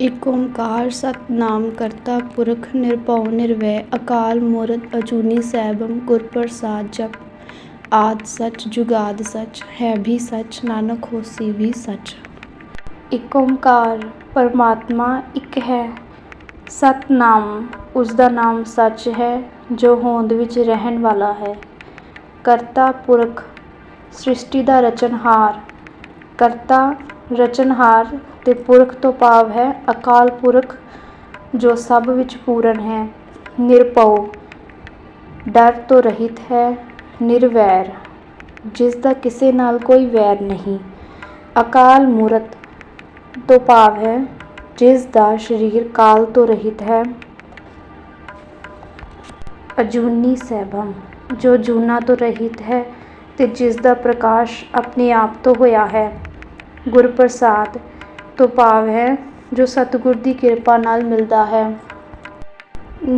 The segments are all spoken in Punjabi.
ਇਕ ਓਂਕਾਰ ਸਤਿਨਾਮ ਕਰਤਾ ਪੁਰਖ ਨਿਰਭਉ ਨਿਰਵੈਰ ਅਕਾਲ ਮੂਰਤ ਅਜੂਨੀ ਸੈਭੰ ਗੁਰ ਪ੍ਰਸਾਦਿ ਜਪੁ। ਆਦਿ ਸਚ ਜੁਗਾਦਿ ਸਚ, ਹੈ ਭੀ ਸਚ, ਨਾਨਕ ਹੋਸੀ ਭੀ ਸਚ। ਇਕ ਓਂਕਾਰ ਪਰਮਾਤਮਾ ਇੱਕ ਹੈ, ਸਤਿਨਾਮ ਉਸ ਦਾ ਨਾਮ ਸੱਚ ਹੈ, ਜੋ ਹੋਂਦ ਵਿੱਚ ਰਹਿਣ ਵਾਲਾ ਹੈ। ਕਰਤਾ ਪੁਰਖ ਸ੍ਰਿਸ਼ਟੀ ਦਾ ਰਚਨਹਾਰ, ਕਰਤਾ ਰਚਨਹਾਰ ਤੇ ਪੁਰਖ ਤੋਂ ਭਾਵ ਹੈ ਅਕਾਲ ਪੁਰਖ, ਜੋ ਸਭ ਵਿੱਚ ਪੂਰਨ ਹੈ, ਨਿਰਭਉ। ਡਰ ਤੋਂ ਰਹਿਤ ਹੈ, ਨਿਰਵੈਰ। ਜਿਸ ਦਾ ਕਿਸੇ ਨਾਲ ਕੋਈ ਵੈਰ ਨਹੀਂ। ਅਕਾਲ ਮੂਰਤ ਤੋਂ ਭਾਵ ਹੈ, ਜਿਸ ਦਾ ਸਰੀਰ ਕਾਲ ਤੋਂ ਰਹਿਤ ਹੈ। ਅਜੂਨੀ ਸੈਭੰ, ਜੋ ਜੂਨਾਂ ਤੋਂ ਰਹਿਤ ਹੈ ਤੇ ਜਿਸ ਦਾ ਪ੍ਰਕਾਸ਼ ਆਪਣੇ ਆਪ ਤੋਂ ਹੋਇਆ ਹੈ। ਗੁਰਪ੍ਰਸਾਦ ਤੋਂ ਭਾਵ ਹੈ ਜੋ ਸਤਿਗੁਰ ਦੀ ਕਿਰਪਾ ਨਾਲ ਮਿਲਦਾ ਹੈ।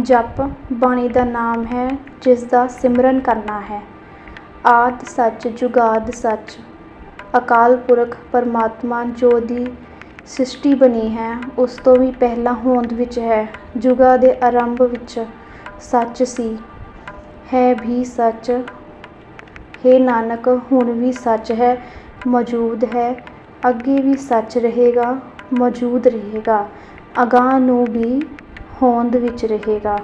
ਜਪ ਬਾਣੀ ਦਾ ਨਾਮ ਹੈ ਜਿਸ ਦਾ ਸਿਮਰਨ ਕਰਨਾ ਹੈ। ਆਦਿ ਸੱਚ, ਜੁਗਾਦਿ ਸਚ। ਅਕਾਲ ਪੁਰਖ ਪਰਮਾਤਮਾ ਜੋ ਦੀ ਸ੍ਰਿਸ਼ਟੀ ਬਣੀ ਹੈ, ਉਸ ਤੋਂ ਵੀ ਪਹਿਲਾਂ ਹੋਂਦ ਵਿੱਚ ਹੈ। ਜੁਗਾਂ ਦੇ ਆਰੰਭ ਵਿੱਚ ਸੱਚ ਸੀ। ਹੈ ਵੀ ਸੱਚ। ਹੇ ਨਾਨਕ, ਹੁਣ ਵੀ ਸੱਚ ਹੈ, ਮੌਜੂਦ ਹੈ। ਅੱਗੇ ਵੀ ਸੱਚ ਰਹੇਗਾ ਮੌਜੂਦ ਰਹੇਗਾ ਅਗਾਂਹ ਨੂੰ ਵੀ ਹੋਂਦ ਵਿੱਚ ਰਹੇਗਾ।